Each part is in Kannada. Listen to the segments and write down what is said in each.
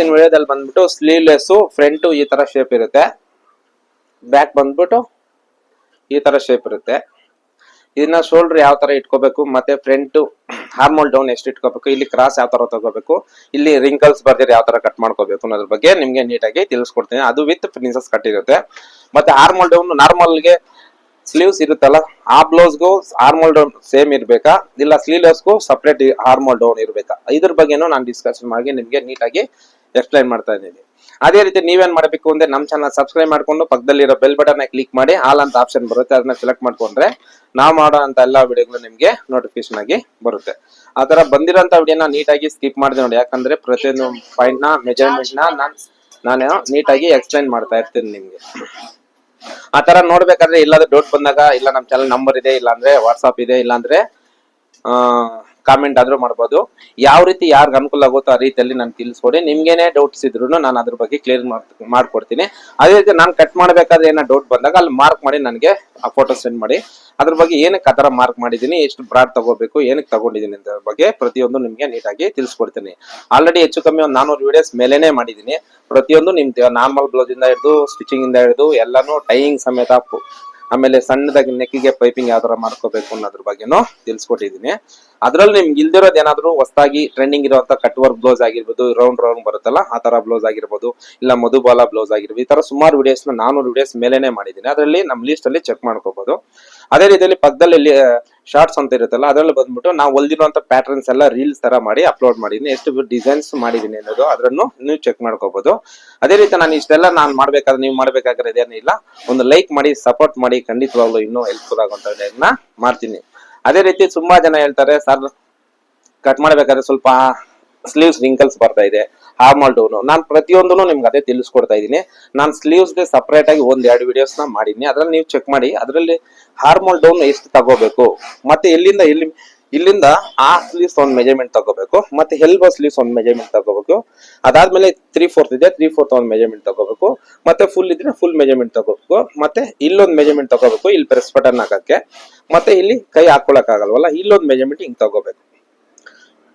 ಇವತ್ತಿನ ವಿಡಿಯೋದಲ್ಲಿ ಬಂದ್ಬಿಟ್ಟು ಸ್ಲೀವ್ಲೆಸ್ ಫ್ರಂಟ್ ಈ ತರ ಶೇಪ್ ಇರುತ್ತೆ. ಬ್ಯಾಕ್ ಬಂದ್ಬಿಟ್ಟು ಈ ತರ ಶೇಪ್ ಇರುತ್ತೆ. ಇದನ್ನ ಶೋಲ್ಡರ್ ಯಾವ ತರ ಇಟ್ಕೋಬೇಕು, ಮತ್ತೆ ಫ್ರಂಟ್ ಹಾರ್ಮೋಲ್ ಡೌನ್ ಎಷ್ಟು ಇಟ್ಕೋಬೇಕು, ಇಲ್ಲಿ ಕ್ರಾಸ್ ಯಾವ ತರ ತಗೋಬೇಕು, ಇಲ್ಲಿ ರಿಂಕಲ್ಸ್ ಬರ್ದಿರ ಯಾವ ತರ ಕಟ್ ಮಾಡ್ಕೋಬೇಕು ಅನ್ನೋದ್ರ ಬಗ್ಗೆ ನಿಮ್ಗೆ ನೀಟಾಗಿ ತಿಳಿಸ್ಕೊಡ್ತೀನಿ. ಅದು ವಿತ್ ಪ್ರಿನ್ಸಸ್ ಕಟ್ ಇರುತ್ತೆ. ಮತ್ತೆ ಹಾರ್ಮೋಲ್ ಡೌನ್ ನಾರ್ಮಲ್ಗೆ ಸ್ಲೀವ್ಸ್ ಇರುತ್ತಲ್ಲ, ಆ ಬ್ಲೌಸ್ಗೂ ಹಾರ್ಮೋಲ್ ಡೌನ್ ಸೇಮ್ ಇರಬೇಕಾ? ಇಲ್ಲ ಸ್ಲೀವ್ಲೆಸ್ಗೂ ಸಪ್ರೇಟ್ ಹಾರ್ಮೋಲ್ ಡೌನ್ ಇರಬೇಕಾ? ಇದ್ರ ಬಗ್ಗೆನೂ ನಾನು ಡಿಸ್ಕಷನ್ ಮಾಡಿ ನಿಮ್ಗೆ ನೀಟಾಗಿ ಎಕ್ಸ್ಪ್ಲೈನ್ ಮಾಡ್ತಾ ಇದ್ದೀನಿ. ಅದೇ ರೀತಿ ನೀವೇನ್ ಮಾಡಬೇಕು ಅಂದ್ರೆ ನಮ್ಮ ಚಾನಲ್ ಸಬ್ಸ್ಕ್ರೈಬ್ ಮಾಡ್ಕೊಂಡು ಪಕ್ಕದಲ್ಲಿರೋ ಬೆಲ್ ಬಟನ್ ಕ್ಲಿಕ್ ಮಾಡಿ ಆಲ್ ಅಂತ ಆಪ್ಷನ್ ಬರುತ್ತೆ, ಅದನ್ನ ಸೆಲೆಕ್ಟ್ ಮಾಡ್ಕೊಂಡ್ರೆ ನಾವು ಮಾಡೋ ಅಂತ ಎಲ್ಲಾ ವಿಡಿಯೋಗಳು ನಿಮ್ಗೆ ನೋಟಿಫಿಕೇಶನ್ ಆಗಿ ಬರುತ್ತೆ. ಆ ತರ ಬಂದಿರೋಂತ ವಿಡಿಯೋನ ನೀಟಾಗಿ ಸ್ಕಿಪ್ ಮಾಡಿದೆ ನೋಡಿ, ಯಾಕಂದ್ರೆ ಪ್ರತಿಯೊಂದು ಪಾಯಿಂಟ್ನ ಮೆಜರ್ಮೆಂಟ್ನ ನಾನ್ ನೀಟಾಗಿ ಎಕ್ಸ್ಪ್ಲೈನ್ ಮಾಡ್ತಾ ಇರ್ತೀನಿ ನಿಮ್ಗೆ. ಆ ತರ ನೋಡ್ಬೇಕಾದ್ರೆ ಇಲ್ಲಾದ್ರೆ ಡೌಟ್ ಬಂದಾಗ, ಇಲ್ಲ ನಮ್ಮ ಚಾನಲ್ ನಂಬರ್ ಇದೆ, ಇಲ್ಲಾಂದ್ರೆ ವಾಟ್ಸ್ಆಪ್ ಇದೆ ಇಲ್ಲ ಅಂದ್ರೆ ಕಾಮೆಂಟ್ ಆದ್ರೂ ಮಾಡ್ಬೋದು. ಯಾವ ರೀತಿ ಯಾರಿಗೆ ಅನುಕೂಲ ಆಗುತ್ತೋ ಆ ರೀತಿಯಲ್ಲಿ ನಾನು ತಿಳಿಸ್ಕೊಡಿ. ನಿಮ್ಗೇನೆ ಡೌಟ್ಸ್ ಇದ್ರು ನಾನು ಅದ್ರ ಬಗ್ಗೆ ಕ್ಲಿಯರ್ ಮಾಡ್ಕೊಡ್ತೀನಿ. ಅದೇ ರೀತಿ ನಾನು ಕಟ್ ಮಾಡ್ಬೇಕಾದ್ರೆ ಏನೋ ಡೌಟ್ ಬಂದಾಗ ಅಲ್ಲಿ ಮಾರ್ಕ್ ಮಾಡಿ ನನಗೆ ಆ ಫೋಟೋ ಸೆಂಡ್ ಮಾಡಿ. ಅದ್ರ ಬಗ್ಗೆ ಏನಕ್ಕೆ ಆ ಥರ ಮಾರ್ಕ್ ಮಾಡಿದ್ದೀನಿ, ಎಷ್ಟು ಬ್ರಾಡ್ ತಗೋಬೇಕು, ಏನಕ್ಕೆ ತಗೊಂಡಿದ್ದೀನಿ ಅಂತ ಬಗ್ಗೆ ಪ್ರತಿಯೊಂದು ನಿಮಗೆ ನೀಟಾಗಿ ತಿಳಿಸ್ಕೊಡ್ತೀನಿ. ಆಲ್ರೆಡಿ ಹೆಚ್ಚು ಕಮ್ಮಿ ಒಂದು ನಾನೂರು ವಿಡಿಯೋಸ್ ಮೇಲೇನೆ ಮಾಡಿದ್ದೀನಿ. ಪ್ರತಿಯೊಂದು ನಿಮ್ಮ ನಾರ್ಮಲ್ ಬ್ಲೌಸಿಂದ ಹಿಡಿದು ಸ್ಟಿಚಿಂಗಿಂದ ಹಿಡಿದು, ಎಲ್ಲಾನು ಟೈಯಿಂಗ್ ಸಮೇತ ಆಮೇಲೆ ಸಣ್ಣದಾಗಿ ನೆಕ್ಕಿಗೆ ಪೈಪಿಂಗ್ ಯಾವ ತರ ಮಾಡ್ಕೋಬೇಕು ಅನ್ನೋದ್ರ ಬಗ್ಗೆನೂ ತಿಳಿಸ್ಕೊಟ್ಟಿದ್ದೀನಿ ಅದ್ರಲ್ಲಿ ನಿಮ್ಗೆ ಇಲ್ದಿರೋದು ಏನಾದ್ರು ಹೊಸದಾಗಿ ಟ್ರೆಂಡಿಂಗ್ ಇರುವಂತ ಕಟ್ ವರ್ಕ್ ಬ್ಲೌಸ್ ಆಗಿರ್ಬೋದು ರೌಂಡ್ ರೌಂಡ್ ಬರುತ್ತಲ್ಲ, ಆ ತರ ಬ್ಲೌಸ್ ಆಗಿರ್ಬೋದು, ಇಲ್ಲ ಮಧುಬಾಲ ಬ್ಲೌಸ್ ಆಗಿರ್ಬೋದು, ಈ ತರ ಸುಮಾರು ವಿಡಿಯೋಸ್ ನಾನೂರು ವಿಡಿಯೋಸ್ ಮೇಲೇನೆ ಮಾಡಿದ್ದೀನಿ ಅದರಲ್ಲಿ ನಮ್ಮ ಲಿಸ್ಟ್ ಅಲ್ಲಿ ಚೆಕ್ ಮಾಡ್ಕೋಬಹುದು ಅದೇ ರೀತಿಯಲ್ಲಿ ಪಕ್ಕದಲ್ಲಿ ಶಾರ್ಟ್ಸ್ ಅಂತ ಇರುತ್ತಲ್ಲ, ಅದರಲ್ಲಿ ಬಂದ್ಬಿಟ್ಟು ನಾವು ಹೊಲ್ದಿರುವಂತ ಪ್ಯಾಟರ್ನ್ಸ್ ಎಲ್ಲ ರೀಲ್ಸ್ ತರ ಮಾಡಿ ಅಪ್ಲೋಡ್ ಮಾಡಿದ್ದೀನಿ ಎಷ್ಟು ಡಿಸೈನ್ಸ್ ಮಾಡಿದ್ದೀನಿ ಅನ್ನೋದು ಅದನ್ನು ನೀವು ಚೆಕ್ ಮಾಡ್ಕೋಬಹುದು ಅದೇ ರೀತಿ ನಾನು ಇಷ್ಟೆಲ್ಲ ನಾನು ಮಾಡ್ಬೇಕಾದ್ರೆ, ನೀವು ಮಾಡ್ಬೇಕಾದ್ರೆ ಇದೇನಿಲ್ಲ ಒಂದು ಲೈಕ್ ಮಾಡಿ ಸಪೋರ್ಟ್ ಮಾಡಿ, ಖಂಡಿತವಾಗ್ಲೂ ಇನ್ನೂ ಹೆಲ್ಪ್ಫುಲ್ ಆಗುವಂತ ಮಾಡ್ತೀನಿ. ಅದೇ ರೀತಿ ತುಂಬಾ ಜನ ಹೇಳ್ತಾರೆ, ಸರ್ ಕಟ್ ಮಾಡ್ಬೇಕಾದ್ರೆ ಸ್ವಲ್ಪ ಸ್ಲೀವ್ಸ್ ರಿಂಕಲ್ಸ್ ಬರ್ತಾ ಇದೆ. ಹಾರ್ಮಲ್ ಡೌನ್ ನಾನು ಪ್ರತಿಯೊಂದನ್ನು ನಿಮ್ಗೆ ಅದೇ ತಿಳಿಸ್ಕೊಡ್ತಾ ಇದ್ದೀನಿ. ನಾನು ಸ್ಲೀವ್ಸ್ಗೆ ಸಪ್ರೇಟ್ ಆಗಿ ಒಂದ್ ಎರಡು ವಿಡಿಯೋಸ್ನ ಮಾಡಿದ್ದೀನಿ. ಅದ್ರಲ್ಲಿ ನೀವು ಚೆಕ್ ಮಾಡಿ, ಅದರಲ್ಲಿ ಹಾರ್ಮಲ್ ಡೌನ್ ಎಷ್ಟು ತಗೋಬೇಕು? ಮತ್ತೆ ಎಲ್ಲಿಂದ ಎಲ್ಲಿ, ಇಲ್ಲಿಂದ ಆ ಸ್ಲೀವ್ಸ್ ಒಂದು ಮೆಜರ್ಮೆಂಟ್ ತಗೋಬೇಕು, ಮತ್ತೆ ಎಲ್ಬೋ ಸ್ಲೀವ್ಸ್ ಒಂದು ಮೆಜರ್ಮೆಂಟ್ ತಗೋಬೇಕು? ಅದಾದ್ಮೇಲೆ ತ್ರೀ ಫೋರ್ತ್ ಇದೆ ತ್ರೀ ಫೋರ್ತ್ ಒಂದು ಮೆಜರ್ಮೆಂಟ್ ತಗೋಬೇಕು, ಮತ್ತೆ ಫುಲ್ ಇದ್ರೆ ಫುಲ್ ಮೆಜರ್ಮೆಂಟ್ ತಗೋಬೇಕು, ಮತ್ತೆ ಇಲ್ಲೊಂದು ಮೆಜರ್ಮೆಂಟ್ ತಗೋಬೇಕು, ಇಲ್ಲಿ ಪ್ರೆಸ್ ಬಟನ್ ಹಾಕಕ್ಕೆ, ಮತ್ತೆ ಇಲ್ಲಿ ಕೈ ಹಾಕೊಳಕ್ ಆಗಲ್ವಲ್ಲ ಇಲ್ಲೊಂದು ಮೆಜರ್ಮೆಂಟ್ ಹಿಂಗ್ ತಗೋಬೇಕು.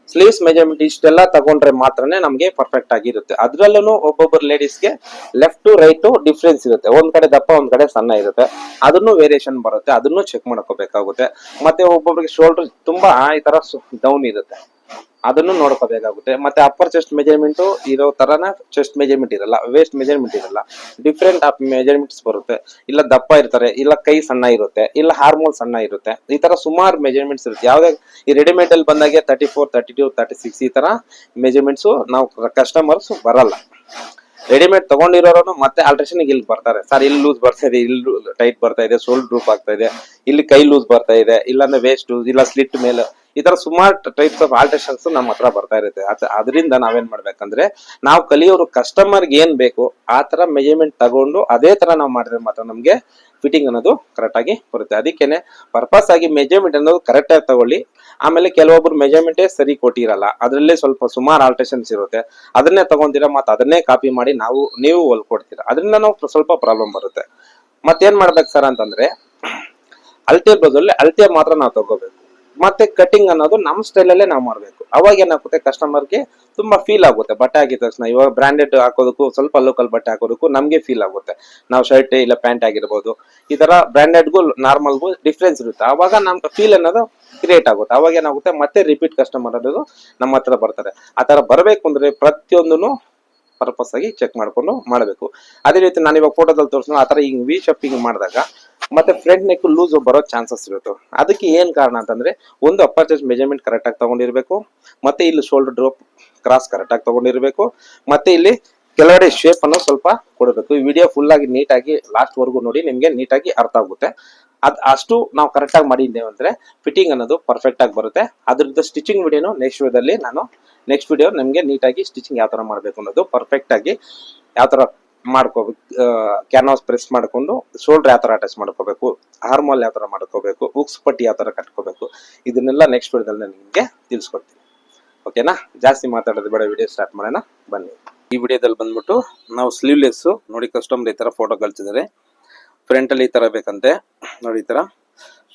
ಸ್ಲೀವ್ಸ್ ಮೆಜರ್ಮೆಂಟ್ ಇಷ್ಟೆಲ್ಲ ತಗೊಂಡ್ರೆ ಮಾತ್ರನೇ ನಮಗೆ ಪರ್ಫೆಕ್ಟ್ ಆಗಿರುತ್ತೆ. ಅದ್ರಲ್ಲೂ ಒಬ್ಬೊಬ್ಬರು ಲೇಡೀಸ್ಗೆ ಲೆಫ್ಟ್ ಟು ರೈಟ್ ಡಿಫ್ರೆನ್ಸ್ ಇರುತ್ತೆ. ಒಂದ್ ಕಡೆ ದಪ್ಪ, ಒಂದ್ ಕಡೆ ಸಣ್ಣ ಇರುತ್ತೆ. ಅದನ್ನು ವೇರಿಯೇಷನ್ ಬರುತ್ತೆ. ಅದನ್ನು ಚೆಕ್ ಮಾಡ್ಕೋಬೇಕಾಗುತ್ತೆ. ಮತ್ತೆ ಒಬ್ಬೊಬ್ಬರಿಗೆ ಶೋಲ್ಡರ್ ತುಂಬಾ ಈ ತರ ಡೌನ್ ಇರುತ್ತೆ. ಅದನ್ನು ನೋಡ್ಕೋಬೇಕಾಗುತ್ತೆ ಮತ್ತೆ ಅಪ್ಪರ್ ಚೆಸ್ಟ್ ಮೆಜರ್ಮೆಂಟ್ ಇರೋ ತರನ ಚೆಸ್ಟ್ ಮೆಜರ್ಮೆಂಟ್ ಇರಲ್ಲ. ವೇಸ್ಟ್ ಮೆಜರ್ಮೆಂಟ್ ಇರಲ್ಲ. ಡಿಫ್ರೆಂಟ್ ಆಫ್ ಮೆಜರ್ಮೆಂಟ್ಸ್ ಬರುತ್ತೆ. ಇಲ್ಲ ದಪ್ಪ ಇರ್ತಾರೆ, ಇಲ್ಲ ಕೈ ಸಣ್ಣ ಇರುತ್ತೆ, ಇಲ್ಲ ಹಾರ್ಮೋನ್ ಸಣ್ಣ ಇರುತ್ತೆ. ಈ ತರ ಸುಮಾರು ಮೆಜರ್ಮೆಂಟ್ಸ್ ಇರುತ್ತೆ. ಯಾವ್ದೇ ಈ ರೆಡಿಮೇಡ್ ಅಲ್ಲಿ ಬಂದಾಗೆ thirty four thirty two thirty six ಈ ತರ ಮೆಜರ್ಮೆಂಟ್ಸ್ ನಾವು ಕಸ್ಟಮರ್ಸ್ ಬರಲ್ಲ. ರೆಡಿಮೇಡ್ ತಗೊಂಡಿರೋರು ಮತ್ತೆ ಆಲ್ಟ್ರೇಷನ್ ಇಲ್ಲಿ ಬರ್ತಾರೆ. ಸರ್, ಇಲ್ಲಿ ಲೂಸ್ ಬರ್ತಾ ಇದೆ, ಇಲ್ಲಿ ಟೈಟ್ ಬರ್ತಾ ಇದೆ ಸೋಲ್ ಡ್ರೂಪ್ ಆಗ್ತಾ ಇದೆ, ಇಲ್ಲಿ ಕೈ ಲೂಸ್ ಬರ್ತಾ ಇದೆ, ಇಲ್ಲಾಂದ್ರೆ ವೇಸ್ಟ್ ಇಲ್ಲ ಸ್ಲಿಟ್ ಮೇಲೆ ಈ ತರ ಸುಮಾರು ಟೈಪ್ಸ್ ಆಫ್ ಆಲ್ಟ್ರೇಷನ್ಸ್ ನಮ್ಮ ಹತ್ರ ಬರ್ತಾ ಇರುತ್ತೆ. ಅದ್- ಅದರಿಂದ ನಾವೇನ್ ಮಾಡ್ಬೇಕಂದ್ರೆ, ನಾವು ಕಲಿಯೋರು ಕಸ್ಟಮರ್ಗೆ ಏನ್ ಬೇಕು, ಆ ತರ ಮೆಜರ್ಮೆಂಟ್ ತಗೊಂಡು ಅದೇ ತರ ನಾವು ಮಾಡಿದ್ರೆ ಮಾತ್ರ ನಮ್ಗೆ ಫಿಟ್ಟಿಂಗ್ ಅನ್ನೋದು ಕರೆಕ್ಟ್ ಆಗಿ ಬರುತ್ತೆ. ಅದಕ್ಕೇನೆ ಪರ್ಪಸ್ ಆಗಿ ಮೆಜರ್ಮೆಂಟ್ ಅನ್ನೋದು ಕರೆಕ್ಟ್ ಆಗಿ ತಗೊಳ್ಳಿ. ಆಮೇಲೆ ಕೆಲವೊಬ್ರು ಮೆಜರ್ಮೆಂಟೇ ಸರಿ ಕೊಟ್ಟಿರಲ್ಲ, ಅದರಲ್ಲೇ ಸ್ವಲ್ಪ ಸುಮಾರು ಆಲ್ಟ್ರೇಷನ್ಸ್ ಇರುತ್ತೆ. ಅದನ್ನೇ ತಗೊಂತೀರಾ ಮತ್ತೆ ಅದನ್ನೇ ಕಾಪಿ ಮಾಡಿ ನಾವು, ನೀವು ಹೊಲ್ಕೊಡ್ತೀರಾ ಅದರಿಂದ ನಾವು ಸ್ವಲ್ಪ ಪ್ರಾಬ್ಲಮ್ ಬರುತ್ತೆ. ಮತ್ತೇನ್ ಮಾಡ್ಬೇಕು ಸರ್ ಅಂತಂದ್ರೆ ಅಳತೆ ಬದಲು ಅಳತೆ ಮಾತ್ರ ನಾವು ತಗೋಬೇಕು. ಮತ್ತೆ ಕಟಿಂಗ್ ಅನ್ನೋದು ನಮ್ಮ ಸ್ಟೈಲಲ್ಲೇ ನಾವು ಮಾಡಬೇಕು. ಅವಾಗ ಏನಾಗುತ್ತೆ ಕಸ್ಟಮರ್ಗೆ ತುಂಬಾ ಫೀಲ್ ಆಗುತ್ತೆ. ಬಟ್ಟೆ ಹಾಕಿದ ತಕ್ಷಣ ಇವಾಗ ಬ್ರಾಂಡೆಡ್ ಹಾಕೋದಕ್ಕೂ ಸ್ವಲ್ಪ ಲೋಕಲ್ ಬಟ್ಟೆ ಹಾಕೋದಕ್ಕೂ ನಮಗೆ ಫೀಲ್ ಆಗುತ್ತೆ. ನಾವು ಶರ್ಟ್ ಇಲ್ಲ ಪ್ಯಾಂಟ್ ಆಗಿರ್ಬೋದು, ಈ ತರ ಬ್ರಾಂಡೆಡ್ಗೂ ನಾರ್ಮಲ್ಗೂ ಡಿಫ್ರೆನ್ಸ್ ಇರುತ್ತೆ. ಅವಾಗ ನಮ್ಗೆ ಫೀಲ್ ಅನ್ನೋದು ಕ್ರಿಯೇಟ್ ಆಗುತ್ತೆ. ಅವಾಗ ಏನಾಗುತ್ತೆ ಮತ್ತೆ ರಿಪೀಟ್ ಕಸ್ಟಮರ್ ಅನ್ನೋದು ನಮ್ಮ ಹತ್ರ ಬರ್ತಾರೆ ಆ ತರ ಬರಬೇಕು ಅಂದ್ರೆ ಪ್ರತಿಯೊಂದು ಪರ್ಪಸ್ ಆಗಿ ಚೆಕ್ ಮಾಡ್ಕೊಂಡು ಮಾಡಬೇಕು. ಅದೇ ರೀತಿ ನಾನು ಇವಾಗ ಫೋಟೋದಲ್ಲಿ ತೋರಿಸ್ ಆ ತರ ಹಿಂಗ್ ವಿ ಶಾಪಿಂಗ್ ಮಾಡಿದಾಗ ಮತ್ತೆ ಫ್ರಂಟ್ ನೆಕ್ ಲೂಸ್ ಬರೋ ಚಾನ್ಸಸ್ ಇರುತ್ತೆ. ಅದಕ್ಕೆ ಏನ್ ಕಾರಣ ಅಂತಂದ್ರೆ, ಒಂದು ಅಪ್ಪರ್ ಚೆಸ್ಟ್ ಮೆಜರ್ಮೆಂಟ್ ಕರೆಕ್ಟ್ ಆಗಿ ತಗೊಂಡಿರ್ಬೇಕು. ಮತ್ತೆ ಇಲ್ಲಿ ಶೋಲ್ಡರ್ ಡ್ರಾಪ್ ಕ್ರಾಸ್ ಕರೆಕ್ಟ್ ಆಗಿ ತಗೊಂಡಿರ್ಬೇಕು. ಮತ್ತೆ ಇಲ್ಲಿ ಕೆಳಗಡೆ ಶೇಪ್ ಅನ್ನು ಸ್ವಲ್ಪ ಕೊಡಬೇಕು. ಈ ವಿಡಿಯೋ ಫುಲ್ ಆಗಿ ನೀಟಾಗಿ ಲಾಸ್ಟ್ ವರ್ಗು ನೋಡಿ, ನಿಮ್ಗೆ ನೀಟಾಗಿ ಅರ್ಥ ಆಗುತ್ತೆ. ಅದ್ ಅಷ್ಟು ನಾವು ಕರೆಕ್ಟ್ ಆಗಿ ಮಾಡಿದ್ದೇವೆ ಅಂದ್ರೆ ಫಿಟ್ಟಿಂಗ್ ಅನ್ನೋದು ಪರ್ಫೆಕ್ಟ್ ಆಗಿ ಬರುತ್ತೆ. ಅದ್ರದ್ದು ಸ್ಟಿಚಿಂಗ್ ವಿಡಿಯೋನು ನೆಕ್ಸ್ಟ್ ವಿಡಿಯೋದಲ್ಲಿ ನಾನು ನೆಕ್ಸ್ಟ್ ವಿಡಿಯೋ ನಿಮ್ಗೆ ನೀಟಾಗಿ ಸ್ಟಿಚಿಂಗ್ ಯಾವ ತರ ಮಾಡಬೇಕು ಅನ್ನೋದು ಪರ್ಫೆಕ್ಟ್ ಆಗಿ ಯಾವ ತರ ಮಾಡ್ಕೋಬೇಕು ಕ್ಯಾನ್ವಾಸ್ ಪ್ರೆಸ್ ಮಾಡ್ಕೊಂಡು ಶೋಲ್ಡರ್ ಯಾವ ಥರ ಅಟ್ಯಾಚ್ ಮಾಡ್ಕೋಬೇಕು ಹಾರ್ಮೋಲ್ ಯಾವ ತರ ಮಾಡ್ಕೋಬೇಕು ಉಕ್ಸ್ ಪಟ್ಟಿ ಯಾವ ಥರ ಕಟ್ಕೋಬೇಕು, ಇದನ್ನೆಲ್ಲ ನೆಕ್ಸ್ಟ್ ವಿಡಿಯೋದಲ್ಲಿ ನಾನು ನಿಮಗೆ ತಿಳಿಸ್ಕೊಡ್ತೀನಿ. ಓಕೆನಾ ಜಾಸ್ತಿ ಮಾತಾಡೋದು ಬೇಡ ವಿಡಿಯೋ ಸ್ಟಾರ್ಟ್ ಮಾಡೋಣ, ಬನ್ನಿ. ಈ ವಿಡಿಯೋದಲ್ಲಿ ಬಂದ್ಬಿಟ್ಟು ನಾವು ಸ್ಲೀವ್ಲೆಸ್ ನೋಡಿ ಕಸ್ಟಮರ್ ಈ ತರ ಫೋಟೋ ಕಳ್ಸಿದ್ದಾರೆ. ಫ್ರಂಟ್ ಅಲ್ಲಿ ಈ ಥರ ಬೇಕಂತೆ, ನೋಡಿ ಈ ತರ.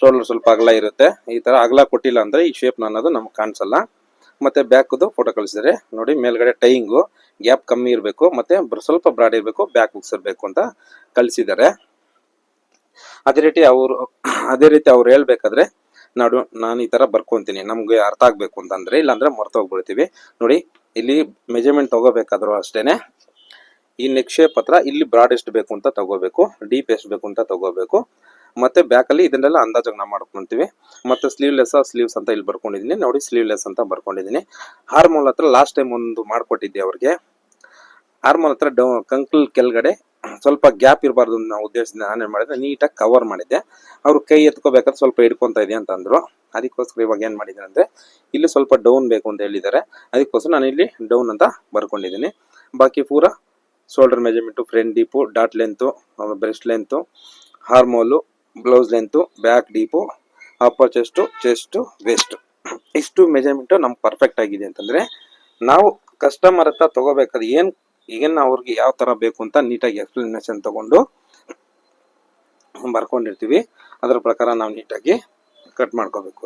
ಶೋಲ್ಡರ್ ಸ್ವಲ್ಪ ಅಗಲ ಇರುತ್ತೆ, ಈ ತರ ಅಗಲ ಕೊಟ್ಟಿಲ್ಲ ಅಂದ್ರೆ ಈ ಶೇಪ್ ಅನ್ನೋದು ನಮ್ಗೆ ಕಾಣಿಸಲ್ಲ. ಮತ್ತೆ ಬ್ಯಾಕ್ದು ಫೋಟೋ ಕಳಿಸಿದರೆ. ನೋಡಿ, ಮೇಲ್ಗಡೆ ಟೈಯಿಂಗು ಗ್ಯಾಪ್ ಕಮ್ಮಿ ಇರಬೇಕು, ಮತ್ತೆ ಸ್ವಲ್ಪ ಬ್ರಾಡ್ ಇರಬೇಕು ಬ್ಯಾಕ್ ಬುಕ್ಸ್ ಇರಬೇಕು ಅಂತ ಕಳಿಸಿದ್ದಾರೆ ಅದೇ ರೀತಿ ಅವರು, ಅದೇ ರೀತಿ ಅವ್ರು ಹೇಳ್ಬೇಕಾದ್ರೆ, ನಾಡು, ನಾನು ಈ ತರ ಬರ್ಕೊಂತೀನಿ, ನಮ್ಗೆ ಅರ್ಥ ಆಗ್ಬೇಕು ಅಂತಂದ್ರೆ, ಇಲ್ಲಾಂದ್ರೆ ಮರ್ತೋಗ್ಬಿಡ್ತೀವಿ ನೋಡಿ, ಇಲ್ಲಿ ಮೆಜರ್ಮೆಂಟ್ ತಗೋಬೇಕಾದ್ರೂ ಅಷ್ಟೇನೆ. ಈ ನಿಕ್ಷೇಪ ಪತ್ರ ಇಲ್ಲಿ ಬ್ರಾಡ್ ಎಷ್ಟು ಬೇಕು ಅಂತ ತಗೋಬೇಕು ಡೀಪ್ ಎಷ್ಟು ಬೇಕು ಅಂತ ತಗೋಬೇಕು. ಮತ್ತೆ ಬ್ಯಾಕ್ ಅಲ್ಲಿ ಇದನ್ನೆಲ್ಲ ಅಂದಾಜಾಗಿ ನಾವು ಮಾಡ್ಕೊಂತೀವಿ. ಮತ್ತೆ ಸ್ಲೀವ್ಲೆಸ್ ಸ್ಲೀವ್ಸ್ ಅಂತ ಇಲ್ಲಿ ಬರ್ಕೊಂಡಿದ್ದೀನಿ ನೋಡಿ ಸ್ಲೀವ್ಲೆಸ್ ಅಂತ ಬರ್ಕೊಂಡಿದ್ದೀನಿ ಹಾರ್ಮೋಲ್ ಹತ್ರ ಲಾಸ್ಟ್ ಟೈಮ್ ಒಂದು ಮಾಡ್ಕೊಟ್ಟಿದ್ದೆ ಅವ್ರಿಗೆ. ಹಾರ್ಮೋಲ್ ಹತ್ರ ಡೌ, ಕಂಕಲ್ ಕೆಳಗಡೆ ಸ್ವಲ್ಪ ಗ್ಯಾಪ್ ಇರಬಾರ್ದು ನಾವು ಉದ್ದೇಶದಿಂದ ನಾನೇನ್ ಮಾಡಿದೆ, ನೀಟಾಗಿ ಕವರ್ ಮಾಡಿದ್ದೆ. ಅವ್ರು ಕೈ ಎತ್ಕೋಬೇಕಾದ್ರೆ ಸ್ವಲ್ಪ ಹಿಡ್ಕೊಂತ ಇದೆ ಅಂತ ಅಂದ್ರು. ಅದಕ್ಕೋಸ್ಕರ ಇವಾಗ ಏನ್ ಮಾಡಿದ್ದೀನಿ ಅಂದ್ರೆ, ಇಲ್ಲಿ ಸ್ವಲ್ಪ ಡೌನ್ ಬೇಕು ಅಂತ ಹೇಳಿದ್ದಾರೆ. ಅದಕ್ಕೋಸ್ಕರ ನಾನು ಇಲ್ಲಿ ಡೌನ್ ಅಂತ ಬರ್ಕೊಂಡಿದ್ದೀನಿ ಬಾಕಿ ಪೂರ shoulder measurement front deep dot length breast length armhole blouse length back deep upper chest chest waist ಇಷ್ಟು ಮೆಜರ್ಮೆಂಟು ನಮ್ಗೆ ಪರ್ಫೆಕ್ಟ್ ಆಗಿದೆ ಅಂತಂದರೆ, ನಾವು ಕಸ್ಟಮರ್ ಹತ್ರ ತೊಗೋಬೇಕಾದ್ರೆ ಏನು ಏನು ಅವ್ರಿಗೆ ಯಾವ ಥರ ಬೇಕು ಅಂತ ನೀಟಾಗಿ ಎಕ್ಸ್ಪ್ಲನೇಷನ್ ತಗೊಂಡು ಬರ್ಕೊಂಡಿರ್ತೀವಿ. ಅದರ ಪ್ರಕಾರ ನಾವು ನೀಟಾಗಿ ಕಟ್ ಮಾಡ್ಕೋಬೇಕು.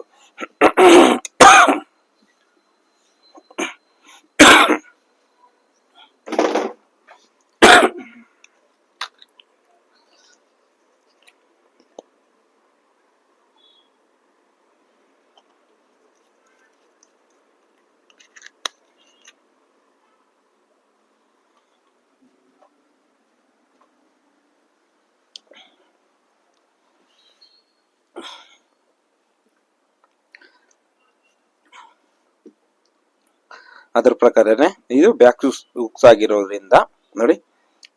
ಅದ್ರ ಪ್ರಕಾರನೇ ಇದು ಬ್ಯಾಕ್ ಹುಕ್ಸ್ ಆಗಿರೋದ್ರಿಂದ ನೋಡಿ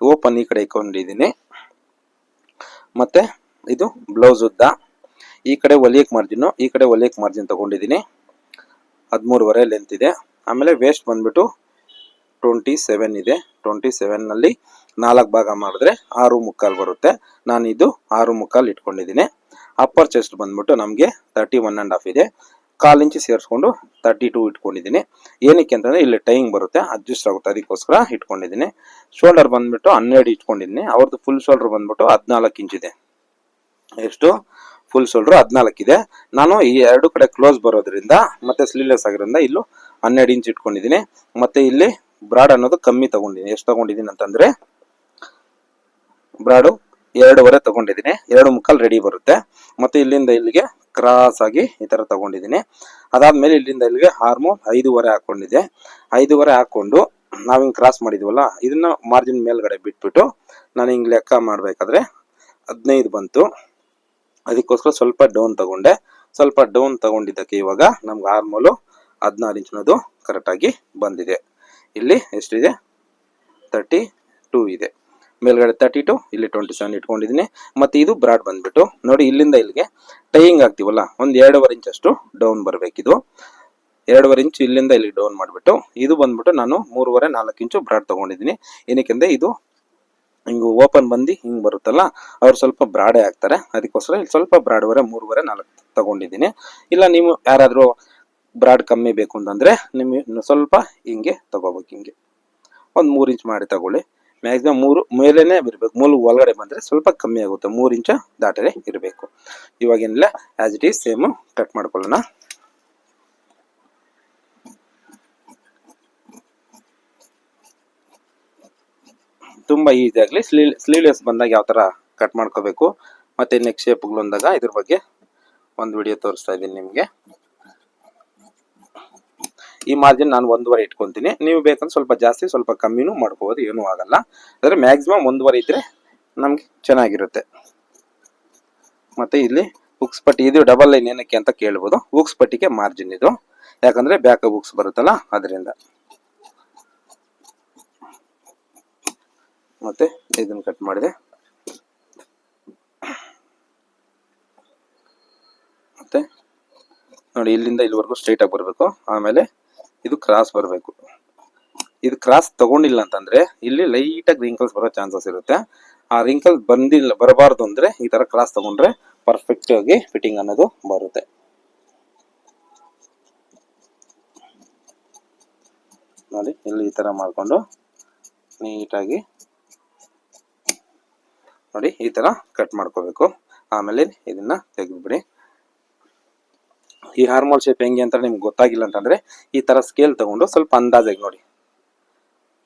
ಓಪನ್ ಈ ಕಡೆ ಇಟ್ಕೊಂಡಿದ್ದೀನಿ. ಮತ್ತೆ ಇದು ಬ್ಲೌಸ್ ಉದ್ದ. ಈ ಕಡೆ ಒಲಿಯಕ್ ಮಾರ್ಜಿನ್ ಈ ಕಡೆ ಒಲಿಯಕ್ ಮಾರ್ಜಿನ್ ತಗೊಂಡಿದ್ದೀನಿ. ಹದಿಮೂರುವರೆ ಲೆಂತ್ ಇದೆ. ಆಮೇಲೆ ವೇಸ್ಟ್ ಬಂದ್ಬಿಟ್ಟು ಟ್ವೆಂಟಿ ಸೆವೆನ್ ಇದೆ. ಟ್ವೆಂಟಿ ಸೆವೆನ್ನಲ್ಲಿ ನಾಲ್ಕು ಭಾಗ ಮಾಡಿದ್ರೆ ಆರು ಮುಕ್ಕಾಲು ಬರುತ್ತೆ. ನಾನು ಇದು ಆರು ಮುಕ್ಕಾಲು ಇಟ್ಕೊಂಡಿದ್ದೀನಿ. ಅಪ್ಪರ್ ಚೆಸ್ಟ್ ಬಂದ್ಬಿಟ್ಟು ನಮಗೆ ತರ್ಟಿ ಒನ್ ಆ್ಯಂಡ್ ಹಾಫ್ ಇದೆ. ಕಾಲು ಇಂಚು ಸೇರಿಸ್ಕೊಂಡು ತರ್ಟಿ ಟು ಇಟ್ಕೊಂಡಿದ್ದೀನಿ. ಏನಕ್ಕೆ ಅಂತಂದರೆ ಇಲ್ಲಿ ಟೈಯಿಂಗ್ ಬರುತ್ತೆ ಅಡ್ಜಸ್ಟ್ ಆಗುತ್ತೆ ಅದಕ್ಕೋಸ್ಕರ ಇಟ್ಕೊಂಡಿದ್ದೀನಿ. ಶೋಲ್ಡರ್ ಬಂದ್ಬಿಟ್ಟು ಹನ್ನೆರಡು ಇಟ್ಕೊಂಡಿದ್ದೀನಿ. ಅವ್ರದ್ದು ಫುಲ್ ಶೋಲ್ಡರ್ ಬಂದ್ಬಿಟ್ಟು ಹದಿನಾಲ್ಕು ಇಂಚಿದೆ ಎಷ್ಟು? ಫುಲ್ ಶೋಲ್ಡರ್ ಹದಿನಾಲ್ಕು ಇದೆ. ನಾನು ಈ ಎರಡು ಕಡೆ ಕ್ಲೋಸ್ ಬರೋದ್ರಿಂದ ಮತ್ತೆ ಸ್ಲೀವ್ಲೆಸ್ ಆಗಿರೋದ್ರಿಂದ ಇಲ್ಲೂ ಹನ್ನೆರಡು ಇಂಚ್ ಇಟ್ಕೊಂಡಿದ್ದೀನಿ. ಮತ್ತು ಇಲ್ಲಿ ಬ್ರಾಡ್ ಅನ್ನೋದು ಕಮ್ಮಿ ತೊಗೊಂಡಿದ್ದೀನಿ. ಎಷ್ಟು ತಗೊಂಡಿದ್ದೀನಿ ಅಂತಂದರೆ ಬ್ರಾಡು ಎರಡೂವರೆ ತಗೊಂಡಿದ್ದೀನಿ. ಎರಡು ಮುಕ್ಕಾಲು ರೆಡಿ ಬರುತ್ತೆ. ಮತ್ತು ಇಲ್ಲಿಂದ ಇಲ್ಲಿಗೆ ಕ್ರಾಸ್ ಆಗಿ ಈ ಥರ ತಗೊಂಡಿದ್ದೀನಿ. ಅದಾದಮೇಲೆ ಇಲ್ಲಿಂದ ಇಲ್ಲಿಗೆ ಹಾರ್ಮೋನ್ ಐದೂವರೆ ಹಾಕ್ಕೊಂಡಿದ್ದೆ ಐದೂವರೆ ಹಾಕ್ಕೊಂಡು ನಾವು ಹಿಂಗೆ ಕ್ರಾಸ್ ಮಾಡಿದ್ವಲ್ಲ, ಇದನ್ನ ಮಾರ್ಜಿನ್ ಮೇಲ್ಗಡೆ ಬಿಟ್ಬಿಟ್ಟು ನಾನು ಹಿಂಗೆ ಲೆಕ್ಕ ಮಾಡಬೇಕಾದ್ರೆ ಹದಿನೈದು ಬಂತು. ಅದಕ್ಕೋಸ್ಕರ ಸ್ವಲ್ಪ ಡೌನ್ ತಗೊಂಡೆ. ಸ್ವಲ್ಪ ಡೌನ್ ತಗೊಂಡಿದ್ದಕ್ಕೆ ಇವಾಗ ನಮ್ಗೆ ಹಾರ್ಮೋಲು ಹದಿನಾರು ಇಂಚಿನದು ಕರೆಕ್ಟಾಗಿ ಬಂದಿದೆ. ಇಲ್ಲಿ ಎಷ್ಟಿದೆ? ತರ್ಟಿ ಟೂ ಇದೆ. ಮೇಲ್ಗಡೆ ತರ್ಟಿ ಟು ಇಲ್ಲಿ ಟ್ವೆಂಟಿ ಸೆವೆನ್ ಇಟ್ಕೊಂಡಿದ್ದೀನಿ. ಮತ್ತು ಇದು ಬ್ರಾಡ್ ಬಂದ್ಬಿಟ್ಟು, ನೋಡಿ ಇಲ್ಲಿಂದ ಇಲ್ಲಿಗೆ ಟೈಯಿಂಗ್ ಆಗ್ತೀವಲ್ಲ, ಒಂದು ಎರಡೂವರೆ ಇಂಚ್ ಅಷ್ಟು ಡೌನ್ ಬರಬೇಕಿದು. ಎರಡೂವರೆ ಇಂಚು ಇಲ್ಲಿಂದ ಇಲ್ಲಿ ಡೌನ್ ಮಾಡಿಬಿಟ್ಟು, ಇದು ಬಂದ್ಬಿಟ್ಟು ನಾನು ಮೂರುವರೆ ನಾಲ್ಕು ಇಂಚು ಬ್ರಾಡ್ ತಗೊಂಡಿದ್ದೀನಿ. ಏನಕ್ಕೆಂದರೆ ಇದು ಹಿಂಗೆ ಓಪನ್ ಬಂದು ಹಿಂಗೆ ಬರುತ್ತಲ್ಲ, ಅವ್ರು ಸ್ವಲ್ಪ ಬ್ರಾಡೇ ಆಗ್ತಾರೆ. ಅದಕ್ಕೋಸ್ಕರ ಇಲ್ಲಿ ಸ್ವಲ್ಪ ಬ್ರಾಡ್ವರೆ ಮೂರುವರೆ ನಾಲ್ಕು ತಗೊಂಡಿದ್ದೀನಿ. ಇಲ್ಲ, ನೀವು ಯಾರಾದರೂ ಬ್ರಾಡ್ ಕಮ್ಮಿ ಬೇಕು ಅಂತಂದರೆ, ನಿಮಗೆ ಸ್ವಲ್ಪ ಹಿಂಗೆ ತಗೋಬೇಕು ಹಿಂಗೆ. ಒಂದು ಮೂರು ಇಂಚ್ ಮಾಡಿ ತಗೊಳ್ಳಿ. ಮ್ಯಾಕ್ಸಿಮಮ್ ಮೂರು, ಮೇಲೇನೆ ಬಿರ್ಬೇಕು. ಮೂಲ ಒಳಗಡೆ ಬಂದ್ರೆ ಸ್ವಲ್ಪ ಕಮ್ಮಿ ಆಗುತ್ತೆ. ಮೂರು ಇಂಚ ದಾಟರೆ ಇರಬೇಕು. ಇವಾಗೇನಿಲ್ಲ as it is same cut ಮಾಡ್ಕೊಳ್ಳೋಣ. ತುಂಬಾ ಈಸಿ ಆಗಲಿ ಸ್ಲೀವ್ ಸ್ಲೀವ್ಲೆಸ್ ಬಂದಾಗ ಯಾವ ತರ ಕಟ್ ಮಾಡ್ಕೋಬೇಕು. ಮತ್ತೆ ನೆಕ್ ಶೇಪ್ಗಳು ಬಂದಾಗ ಇದ್ರ ಬಗ್ಗೆ ಒಂದು ವಿಡಿಯೋ ತೋರಿಸ್ತಾ ಇದ್ದೀನಿ ನಿಮಗೆ. ಈ ಮಾರ್ಜಿನ್ ನಾನು ಒಂದೂವರೆ ಇಟ್ಕೊಂತೀನಿ. ನೀವು ಬೇಕಂದ್ರೆ ಸ್ವಲ್ಪ ಜಾಸ್ತಿ, ಸ್ವಲ್ಪ ಕಮ್ಮಿನೂ ಮಾಡ್ಕೋಬೋದು ಏನೂ ಆಗಲ್ಲ. ಆದರೆ ಮ್ಯಾಕ್ಸಿಮಮ್ ಒಂದೂವರೆ ಇದ್ದರೆ ನಮಗೆ ಚೆನ್ನಾಗಿರುತ್ತೆ. ಮತ್ತೆ ಇಲ್ಲಿ ಹುಕ್ಸ್ ಪಟ್ಟಿ, ಇದು ಡಬಲ್ ಲೈನ್ ಏನಕ್ಕೆ ಅಂತ ಕೇಳ್ಬೋದು. ಹುಕ್ಸ್ ಪಟ್ಟಿಗೆ ಮಾರ್ಜಿನ್ ಇದು. ಯಾಕಂದರೆ ಬ್ಯಾಕ್ ಹುಕ್ಸ್ ಬರುತ್ತಲ್ಲ, ಅದರಿಂದ. ಮತ್ತೆ ಇದನ್ನು ಕಟ್ ಮಾಡಿದೆ. ಮತ್ತೆ ನೋಡಿ, ಇಲ್ಲಿಂದ ಇಲ್ಲಿವರೆಗೂ ಸ್ಟ್ರೈಟಾಗಿ ಬರಬೇಕು. ಆಮೇಲೆ ಇದು ಕ್ರಾಸ್ ಬರಬೇಕು. ಇದು ಕ್ರಾಸ್ ತಗೊಂಡಿಲ್ಲ ಅಂತಂದ್ರೆ ಇಲ್ಲಿ ಲೈಟಾಗಿ ರಿಂಕಲ್ಸ್ ಬರೋ ಚಾನ್ಸಸ್ ಇರುತ್ತೆ. ಆ ರಿಂಕಲ್ ಬಂದಿಲ್ಲ, ಬರಬಾರ್ದು ಅಂದ್ರೆ ಈ ತರ ಕ್ರಾಸ್ ತಗೊಂಡ್ರೆ ಪರ್ಫೆಕ್ಟ್ ಆಗಿ ಫಿಟ್ಟಿಂಗ್ ಅನ್ನೋದು ಬರುತ್ತೆ. ನೋಡಿ, ಇಲ್ಲಿ ಈ ತರ ಮಾಡಿಕೊಂಡು ನೀಟಾಗಿ ನೋಡಿ, ಈ ತರ ಕಟ್ ಮಾಡ್ಕೋಬೇಕು. ಆಮೇಲೆ ಇದನ್ನ ತೆಗೆದ್ಬಿಡಿ. ಈ ಹಾರ್ಮೋಲ್ ಶೇಪ್ ಹೆಂಗೆ ಅಂತ ನಿಮ್ಗೆ ಗೊತ್ತಾಗಿಲ್ಲ ಅಂತಂದ್ರೆ ಈ ತರ ಸ್ಕೇಲ್ ತಗೊಂಡು ಸ್ವಲ್ಪ ಅಂದಾಜಾಗಿ ನೋಡಿ.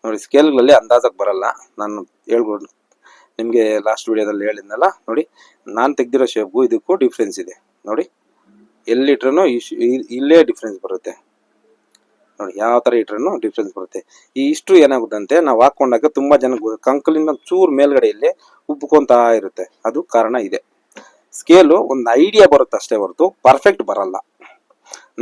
ನೋಡಿ ಸ್ಕೇಲ್ಗಳಲ್ಲಿ ಅಂದಾಜಾಗಿ ಬರಲ್ಲ. ನಾನು ಹೇಳ್ಬೋದು ನಿಮಗೆ ಲಾಸ್ಟ್ ವಿಡಿಯೋದಲ್ಲಿ ಹೇಳಿದ್ನಲ್ಲ, ನೋಡಿ, ನಾನು ತೆಗ್ದಿರೋ ಶೇಪ್ಗೂ ಇದಕ್ಕೂ ಡಿಫ್ರೆನ್ಸ್ ಇದೆ. ನೋಡಿ ಎಲ್ಲಿಟ್ರೂ ಇಲ್ಲೇ ಡಿಫ್ರೆನ್ಸ್ ಬರುತ್ತೆ. ನೋಡಿ, ಯಾವ ಥರ ಇಟ್ರೂ ಡಿಫ್ರೆನ್ಸ್ ಬರುತ್ತೆ. ಈ ಇಷ್ಟು ಏನಾಗುತ್ತಂತೆ, ನಾವು ಹಾಕೊಂಡಾಗ ತುಂಬಾ ಜನ ಕಂಕಲಿಂದ ಚೂರು ಮೇಲ್ಗಡೆಯಲ್ಲಿ ಉಬ್ಕೊಂತಾ ಇರುತ್ತೆ. ಅದು ಕಾರಣ ಇದೆ. ಸ್ಕೇಲು ಒಂದು ಐಡಿಯಾ ಬರುತ್ತೆ ಅಷ್ಟೇ ಹೊರತು ಪರ್ಫೆಕ್ಟ್ ಬರಲ್ಲ.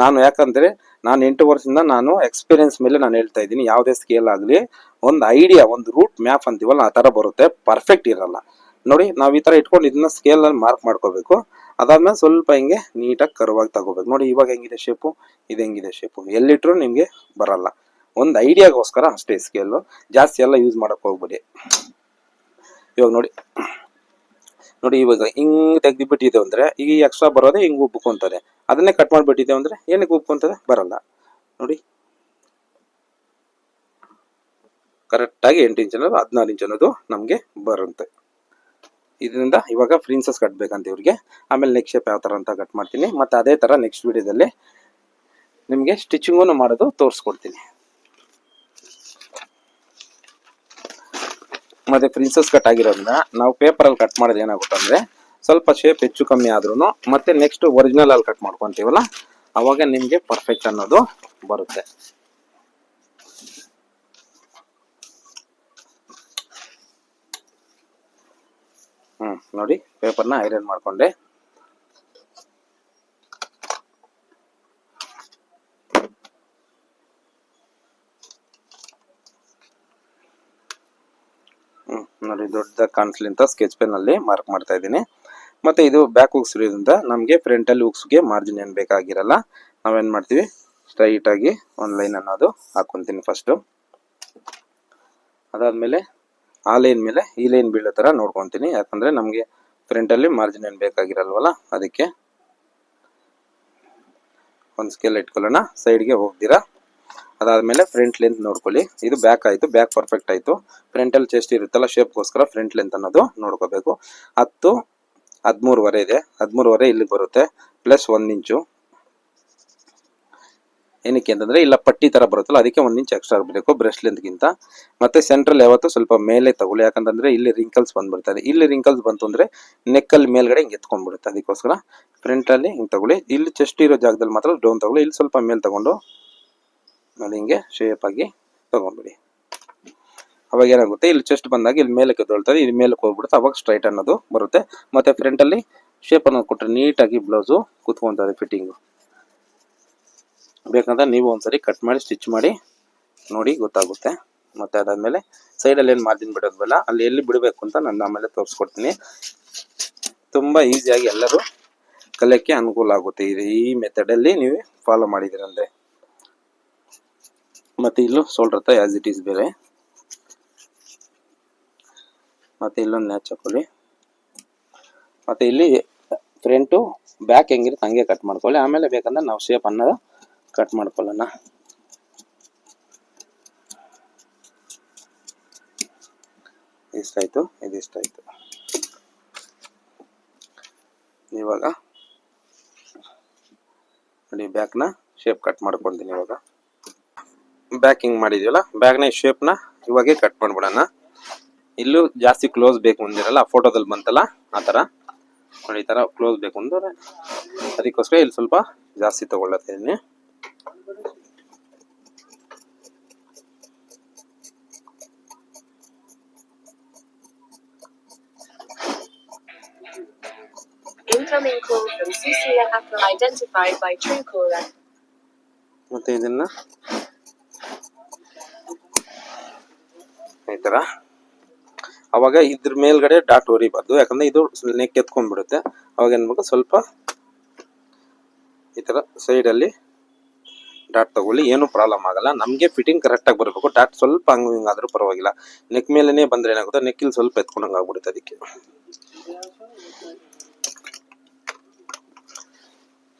ನಾನು ಯಾಕಂದ್ರೆ ನಾನು ಎಂಟು ವರ್ಷದಿಂದ ನಾನು ಎಕ್ಸ್ಪೀರಿಯನ್ಸ್ ಮೇಲೆ ನಾನು ಹೇಳ್ತಾ ಇದ್ದೀನಿ. ಯಾವುದೇ ಸ್ಕೇಲ್ ಆಗಲಿ, ಒಂದು ಐಡಿಯಾ ಒಂದು ರೂಟ್ ಮ್ಯಾಪ್ ಅಂತೀವಲ್ಲ, ಆ ಥರ ಬರುತ್ತೆ. ಪರ್ಫೆಕ್ಟ್ ಇರಲ್ಲ. ನೋಡಿ, ನಾವು ಈ ಥರ ಇಟ್ಕೊಂಡು ಇದನ್ನ ಸ್ಕೇಲಲ್ಲಿ ಮಾರ್ಕ್ ಮಾಡ್ಕೋಬೇಕು. ಅದಾದ್ಮೇಲೆ ಸ್ವಲ್ಪ ಹಿಂಗೆ ನೀಟಾಗಿ ಕರ್ವಾಗಿ ತಗೋಬೇಕು. ನೋಡಿ, ಇವಾಗ ಹೆಂಗಿದೆ ಶೇಪು ಇದು ಹೆಂಗಿದೆ ಶೇಪು ಎಲ್ಲಿಟ್ರು ನಿಮಗೆ ಬರಲ್ಲ. ಒಂದು ಐಡಿಯಾಗೋಸ್ಕರ ಅಷ್ಟೇ ಸ್ಕೇಲು ಜಾಸ್ತಿ ಎಲ್ಲ ಯೂಸ್ ಮಾಡಕ್ ಹೋಗ್ಬೇಡಿ. ಇವಾಗ ನೋಡಿ. ನೋಡಿ ಇವಾಗ ಹಿಂಗ್ ತೆಗ್ದಿಬಿಟ್ಟಿದೆ ಅಂದ್ರೆ ಈಗ ಎಕ್ಸ್ಟ್ರಾ ಬರೋದೇ ಹಿಂಗ್ ಉಬ್ಕೊಂತದೆ ಅದನ್ನೇ ಕಟ್ ಮಾಡ್ಬಿಟ್ಟಿದೆ ಅಂದ್ರೆ ಏನಕ್ಕೆ ಉಬ್ಕೊಂತದೆ ಬರಲ್ಲ. ನೋಡಿ. ಕರೆಕ್ಟಾಗಿ ಎಂಟು ಇಂಚ್ ಅನ್ನೋದು, ಹದಿನಾರು ಇಂಚ್ ಅನ್ನೋದು ನಮಗೆ ಬರುತ್ತೆ. ಇದರಿಂದ ಇವಾಗ ಪ್ರಿನ್ಸಸ್ ಕಟ್ಬೇಕಂತ ಇವ್ರಿಗೆ. ಆಮೇಲೆ ನೆಕ್ಸ್ಟ್ ಶೇಪ್ ಯಾವ ಥರ ಅಂತ ಕಟ್ ಮಾಡ್ತೀನಿ. ಮತ್ತೆ ಅದೇ ಥರ ನೆಕ್ಸ್ಟ್ ವಿಡಿಯೋದಲ್ಲಿ ನಿಮಗೆ ಸ್ಟಿಚಿಂಗು ಮಾಡೋದು ತೋರಿಸ್ಕೊಡ್ತೀನಿ. ಮತ್ತೆ ಪ್ರಿನ್ಸಸ್ ಕಟ್ ಆಗಿರೋದ್ರಿಂದ ನಾವು ಪೇಪರ್ ಅಲ್ಲಿ ಕಟ್ ಮಾಡೋದು ಏನಾಗುತ್ತೆ ಅಂದ್ರೆ ಸ್ವಲ್ಪ ಶೇಪ್ ಹೆಚ್ಚು ಕಮ್ಮಿ ಆದ್ರೂ ಮತ್ತೆ ನೆಕ್ಸ್ಟ್ ಒರಿಜಿನಲ್ ಅಲ್ಲಿ ಕಟ್ ಮಾಡ್ಕೊಂತೀವಲ್ಲ, ಅವಾಗ ನಿಮಗೆ ಪರ್ಫೆಕ್ಟ್ ಅನ್ನೋದು ಬರುತ್ತೆ. ಹ್ಮ್, ನೋಡಿ ಪೇಪರ್ನ ಐರನ್ ಮಾಡ್ಕೊಂಡೆ. ನೋಡಿ ದೊಡ್ಡದಾಗಿ ಕಾಣಿಸ್ಲಿಂತ ಸ್ಕೆಚ್ ಪೆನ್ ಅಲ್ಲಿ ಮಾರ್ಕ್ ಮಾಡ್ತಾ ಇದ್ದೀನಿ. ಮತ್ತೆ ಇದು ಬ್ಯಾಕ್ ಹುಕ್ಸ್ ಇರೋದ್ರಿಂದ ನಮಗೆ ಫ್ರಂಟ್ ಅಲ್ಲಿ ಹುಕ್ಸ್ಗೆ ಮಾರ್ಜಿನ್ ಏನು ಬೇಕಾಗಿರಲ್ಲ, ನಾವೇನು ಮಾಡ್ತೀವಿ? ಸ್ಟ್ರೈಟಾಗಿ ಒಂದು ಲೈನ್ ಅನ್ನೋದು ಹಾಕೊತೀನಿ ಫಸ್ಟು ಅದಾದಮೇಲೆ ಆ ಲೈನ್ ಮೇಲೆ ಈ ಲೈನ್ ಬೀಳೋ ಥರ ನೋಡ್ಕೊತೀನಿ. ಯಾಕಂದರೆ ನಮಗೆ ಫ್ರಂಟಲ್ಲಿ ಮಾರ್ಜಿನ್ ಏನು ಬೇಕಾಗಿರಲ್ವಲ್ಲ, ಅದಕ್ಕೆ ಒಂದು ಸ್ಕೇಲ್ ಇಟ್ಕೊಳ್ಳೋಣ. ಸೈಡ್ಗೆ ಹೋಗ್ದಿರಾ ಅದಾದ್ಮೇಲೆ ಫ್ರಂಟ್ ಲೆಂತ್ ನೋಡ್ಕೊಳ್ಳಿ. ಇದು ಬ್ಯಾಕ್ ಆಯ್ತು ಬ್ಯಾಕ್ ಪರ್ಫೆಕ್ಟ್ ಆಯ್ತು. ಫ್ರಂಟ್ ಅಲ್ಲಿ ಚೆಸ್ಟ್ ಇರುತ್ತಲ್ಲ ಶೇಪ್ಗೋಸ್ಕರ ಫ್ರಂಟ್ ಲೆಂತ್ ಅನ್ನೋದು ನೋಡ್ಕೋಬೇಕು. ಹತ್ತು, ಹದಿಮೂರುವರೆ ಇದೆ. ಹದಿಮೂರುವರೆ ಇಲ್ಲಿ ಬರುತ್ತೆ. ಪ್ಲಸ್ ಒಂದು ಇಂಚು ಏನಕ್ಕೆ ಅಂತಂದ್ರೆ ಇಲ್ಲ ಪಟ್ಟಿ ತರ ಬರುತ್ತಲ್ಲ, ಅದಕ್ಕೆ ಒಂದು ಇಂಚ್ ಎಕ್ಸ್ಟ್ರಾ ಆಗಬೇಕು ಬ್ರೆಸ್ಟ್ ಲೆಂತ್ಗಿಂತ ಮತ್ತೆ ಸೆಂಟ್ರಲ್ ಯಾವತ್ತು ಸ್ವಲ್ಪ ಮೇಲೆ ತಗೊಳ್ಳಿ. ಯಾಕಂತಂದರೆ ಇಲ್ಲಿ ರಿಂಕಲ್ಸ್ ಬಂದುಬಿಡ್ತದೆ ಇಲ್ಲಿ ರಿಂಕಲ್ಸ್ ಬಂತು ಅಂದರೆ ನೆಕ್ಕಲ್ಲಿ ಮೇಲ್ಗಡೆ ಹಿಂಗೆ ಎತ್ಕೊಂಡ್ಬಿಡುತ್ತೆ ಅದಕ್ಕೋಸ್ಕರ. ಫ್ರಂಟ್ ಅಲ್ಲಿ ಹಿಂಗೆ ತಗೊಳ್ಳಿ. ಇಲ್ಲಿ ಚೆಸ್ಟ್ ಇರೋ ಜಾಗದಲ್ಲಿ ಮಾತ್ರ ಡೌನ್ ತಗೊಳ್ಳಿ. ಇಲ್ಲಿ ಸ್ವಲ್ಪ ಮೇಲೆ ತಗೊಂಡು ಅದು ಹಿಂಗೆ ಶೇಪ್ ಆಗಿ ತಗೊಂಡ್ಬಿಡಿ. ಅವಾಗ ಏನಾಗುತ್ತೆ, ಇಲ್ಲಿ ಚೆಸ್ಟ್ ಬಂದಾಗ ಇಲ್ಲಿ ಮೇಲಕ್ಕೆ ಎದ್ದೊಳ್ತದೆ ಇಲ್ಲಿ ಮೇಲಕ್ಕೆ ಹೋಗ್ಬಿಡುತ್ತೆ, ಅವಾಗ ಸ್ಟ್ರೈಟ್ ಅನ್ನೋದು ಬರುತ್ತೆ. ಮತ್ತೆ ಫ್ರಂಟ್ ಅಲ್ಲಿ ಶೇಪ್ ಅನ್ನೋದು ಕೊಟ್ಟರೆ ನೀಟಾಗಿ ಬ್ಲೌಸು ಕುತ್ಕೊಂತದೆ ಫಿಟ್ಟಿಂಗು ಬೇಕಂದ್ರೆ ನೀವು ಒಂದ್ಸರಿ ಕಟ್ ಮಾಡಿ ಸ್ಟಿಚ್ ಮಾಡಿ ನೋಡಿ ಗೊತ್ತಾಗುತ್ತೆ. ಮತ್ತೆ ಅದಾದ್ಮೇಲೆ ಸೈಡಲ್ಲಿ ಏನು ಮಾರ್ಜಿನ್ ಬಿಡೋದು ಬೇಡ ಅಲ್ಲಿ ಎಲ್ಲಿ ಬಿಡಬೇಕು ಅಂತ ನಾನು ಆಮೇಲೆ ತೋರಿಸ್ಕೊಡ್ತೀನಿ. ತುಂಬಾ ಈಸಿಯಾಗಿ ಎಲ್ಲರೂ ಕಲಿಯೋಕ್ಕೆ ಅನುಕೂಲ ಆಗುತ್ತೆ. ಈ ಮೆಥಡಲ್ಲಿ ನೀವು ಫಾಲೋ ಮಾಡಿದಿರಂದ್ರೆ ಮತ್ತೆ ಇಲ್ಲೂ ಸೋಲ್ಡ್ ಆಸ್ ಇಟ್ ಈಸ್ ಬೇರೆ. ಮತ್ತೆ ಇಲ್ಲೊಂದು ನ್ಯಾಚ್ ಹಾಕೊಳ್ಳಿ. ಮತ್ತೆ ಇಲ್ಲಿ ಫ್ರಂಟು ಬ್ಯಾಕ್ ಹೆಂಗಿರುತ್ತೆ ಹಂಗೆ ಕಟ್ ಮಾಡ್ಕೊಳ್ಳಿ. ಆಮೇಲೆ ಬೇಕಂದ್ರೆ ನಾವು ಶೇಪ್ ಅನ್ನೋದು ಕಟ್ ಮಾಡ್ಕೊಳ್ಳೋಣ. ಇಷ್ಟಾಯ್ತು ಇದಿಷ್ಟಾಯ್ತು. ಇವಾಗ ನೋಡಿ ಬ್ಯಾಕ್ನ ಶೇಪ್ ಕಟ್ ಮಾಡ್ಕೊತೀನಿ ಇವಾಗ. ಬ್ಯಾಕ್ ಬ್ಯಾಗ್ ಮಾಡಿದೀವಲ್ಲ ಬ್ಯಾಗ್ನ ಶೇಪ್ನ ಇವಾಗೆ ಕಟ್ ಮಾಡ್ಬಿಡೋಣ. ಇಲ್ಲೂ ಜಾಸ್ತಿ ಕ್ಲೋಸ್ ಬೇಕು ಅಂದಿರಲ್ಲ ಫೋಟೋದಲ್ಲಿ ಬಂತಲ್ಲ ಆ ಥರ. ನೋಡಿ ಈ ಥರ ಕ್ಲೋಸ್ ಬೇಕು ಅಂದ್ರೆ ಅದಕ್ಕೋಸ್ಕರ ಇಲ್ಲಿ ಸ್ವಲ್ಪ ಜಾಸ್ತಿ ತಗೊಳ್ಳತ್ತೀನಿ Incoming call from Cecilia Apple identified by Truecaller. ಮತ್ತೆ ಇದನ್ನ ಅವಾಗ ಇದ್ರ ಮೇಲ್ಗಡೆ ಡಾಟ್ ಹೊರಿಬಾರ್ದು ಯಾಕಂದ್ರೆ ಇದು ನೆಕ್ ಎತ್ಕೊಂಡ್ಬಿಡುತ್ತೆ ಅವಾಗ ಏನ್ಬೇಕು ಸ್ವಲ್ಪ ಈ ಥರ ಸೈಡಲ್ಲಿ ಡಾಟ್ ತಗೊಳ್ಳಿ. ಏನು ಪ್ರಾಬ್ಲಮ್ ಆಗಲ್ಲ. ನಮಗೆ ಫಿಟ್ಟಿಂಗ್ ಕರೆಕ್ಟಾಗಿ ಬರಬೇಕು. ಡಾಟ್ ಸ್ವಲ್ಪ ಹಂಗ ಆದ್ರೂ ಪರವಾಗಿಲ್ಲ. ನೆಕ್ ಮೇಲೇ ಬಂದ್ರೆ ಏನಾಗುತ್ತೆ? ನೆಕ್ಕಿಲ್ ಸ್ವಲ್ಪ ಎತ್ಕೊಂಡಂಗೆ ಆಗ್ಬಿಡುತ್ತೆ ಅದಕ್ಕೆ.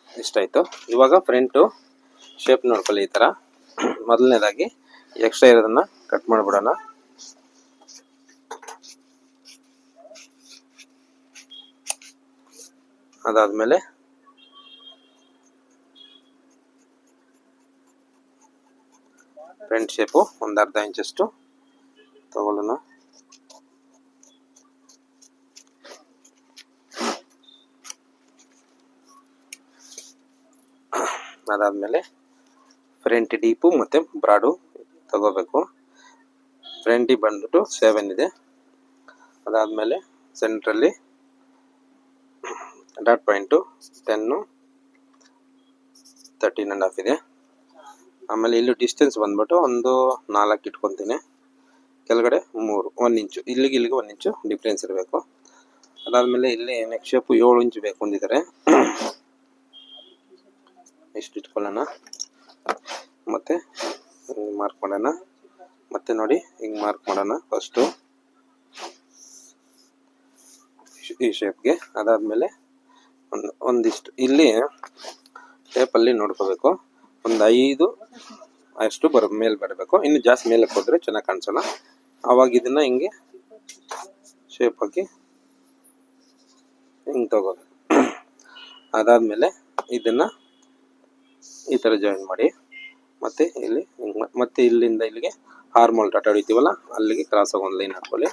ಇಷ್ಟಾಯ್ತು ಇವಾಗ ಫ್ರಂಟು ಶೇಪ್ ನೋಡ್ಕೊಳ್ಳಿ ಈ ತರ. ಮೊದಲನೇದಾಗಿ ಎಕ್ಸ್ಟ್ರಾ ಇರೋದನ್ನ ಕಟ್ ಮಾಡಿಬಿಡೋಣ. ಅದಾದಮೇಲೆ ಫ್ರಂಟ್ ಶೇಪು ಒಂದು ಅರ್ಧ ಇಂಚಷ್ಟು ತಗೊಳ್ಳೋಣ ಅದಾದಮೇಲೆ ಫ್ರಂಟ್ ಡೀಪು ಮತ್ತು ಬ್ರಾಡು ತಗೋಬೇಕು ಫ್ರಂಟ್ ಡೀಪ್ ಬಂದ್ಬಿಟ್ಟು ಸೆವೆನ್ ಇದೆ ಅದಾದಮೇಲೆ ಸೆಂಟ್ರಲ್ಲಿ dot point ten thirteen and half ಇದೆ. ಆಮೇಲೆ ಇಲ್ಲಿ ಡಿಸ್ಟೆನ್ಸ್ ಬಂದ್ಬಿಟ್ಟು ಒಂದು ನಾಲ್ಕು ಇಟ್ಕೊತೀನಿ. ಕೆಳಗಡೆ ಮೂರು ಒಂದು ಇಂಚು ಇಲ್ಲಿಗೆ ಇಲ್ಲಿಗೆ ಒಂದು ಇಂಚು ಡಿಫ್ರೆನ್ಸ್ ಇರಬೇಕು. ಅದಾದಮೇಲೆ ಇಲ್ಲಿ ನೆಕ್ಸ್ಟ್ ಶೇಪು ಏಳು ಇಂಚು ಬೇಕು ಅಂದಿದ್ದಾರೆ. ಎಷ್ಟು ಇಟ್ಕೊಳ್ಳೋಣ. ಮತ್ತು ಮಾರ್ಕ್ ಮಾಡೋಣ. ಮತ್ತೆ ನೋಡಿ ಹಿಂಗೆ ಮಾರ್ಕ್ ಮಾಡೋಣ ಫಸ್ಟು ಈ ಶೇಪ್ಗೆ ಅದಾದಮೇಲೆ ಒಂದು, ಒಂದಿಷ್ಟು, ಇಲ್ಲಿ ಟೇಪಲ್ಲಿ ನೋಡ್ಕೋಬೇಕು. ಒಂದು ಐದು ಅಷ್ಟು ಬರ, ಮೇಲೆ ಬರಬೇಕು. ಇನ್ನು ಜಾಸ್ತಿ ಮೇಲೆ ಹೋದರೆ ಚೆನ್ನಾಗಿ ಕಾಣಿಸಲ್ಲ. ಆವಾಗ ಇದನ್ನು ಹಿಂಗೆ ಶೇಪ್ ಹಾಕಿ ಹಿಂಗೆ ತಗೋಬೇಕು. ಅದಾದಮೇಲೆ ಇದನ್ನು ಈ ಥರ ಜಾಯಿನ್ ಮಾಡಿ, ಮತ್ತೆ ಇಲ್ಲಿ ಮತ್ತೆ ಇಲ್ಲಿಂದ ಇಲ್ಲಿಗೆ ಹಾರ್ಮೋಲ್ ಟಾಟ ಹೊಡಿತೀವಲ್ಲ, ಅಲ್ಲಿಗೆ ಕ್ರಾಸ್ ಆಗಿ ಒಂದು ಲೈನ್ ಹಾಕ್ಕೊಳ್ಳಿ.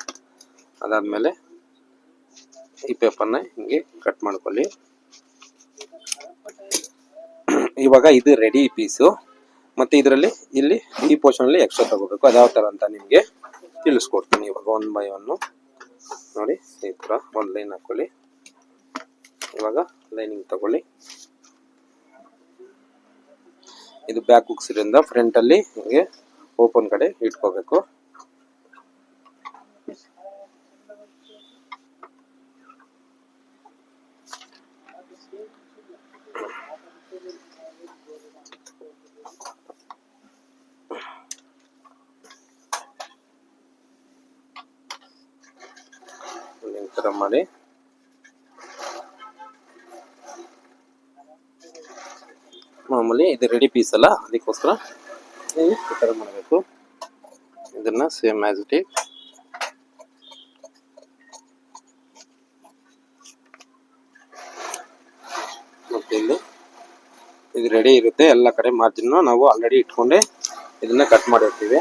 ಅದಾದಮೇಲೆ ಈ ಪೇಪರ್ನ ಹಿಂಗೆ ಕಟ್ ಮಾಡ್ಕೊಳ್ಳಿ. ಇವಾಗ ಇದು ರೆಡಿ ಪೀಸು ಮತ್ತು ಇದರಲ್ಲಿ ಇಲ್ಲಿ ಈ ಪೋರ್ಷನಲ್ಲಿ ಎಕ್ಸ್ಟ್ರಾ ತಗೋಬೇಕು. ಅದ್ಯಾವ ಥರ ಅಂತ ನಿಮಗೆ ತಿಳಿಸ್ಕೊಡ್ತೀನಿ. ಇವಾಗ ಒನ್ ಬೈ ಒನ್ನು ನೋಡಿ, ಈ ಥರ ಒಂದು ಲೈನ್ ಹಾಕ್ಕೊಳ್ಳಿ ಇವಾಗ ಲೈನಿಂಗ್ ತಗೊಳ್ಳಿ. ಇದು ಬ್ಯಾಕ್ ಹುಕ್ಸಿರಿಂದ ಫ್ರಂಟಲ್ಲಿ ಹಿಂಗೆ ಓಪನ್ ಕಡೆ ಇಟ್ಕೋಬೇಕು ಈ ಥರ ಮಾಡಿ. ಮಾಮೂಲಿ ಇದು ರೆಡಿ ಪೀಸ್ ಅಲ್ಲ, ಅದಕ್ಕೋಸ್ಕರ ಈ ಥರ ಮಾಡಬೇಕು. ಇದನ್ನ ಸೇಮ್ ಆಸ್ ಇಟ್ ಈಸ್ ಇಲ್ಲಿ ಇದು ರೆಡಿ ಇರುತ್ತೆ, ಎಲ್ಲ ಕಡೆ ಮಾರ್ಜಿನ್ ನಾವು ಆಲ್ರೆಡಿ ಇಟ್ಕೊಂಡೆ ಇದನ್ನ ಕಟ್ ಮಾಡಿರ್ತೀವಿ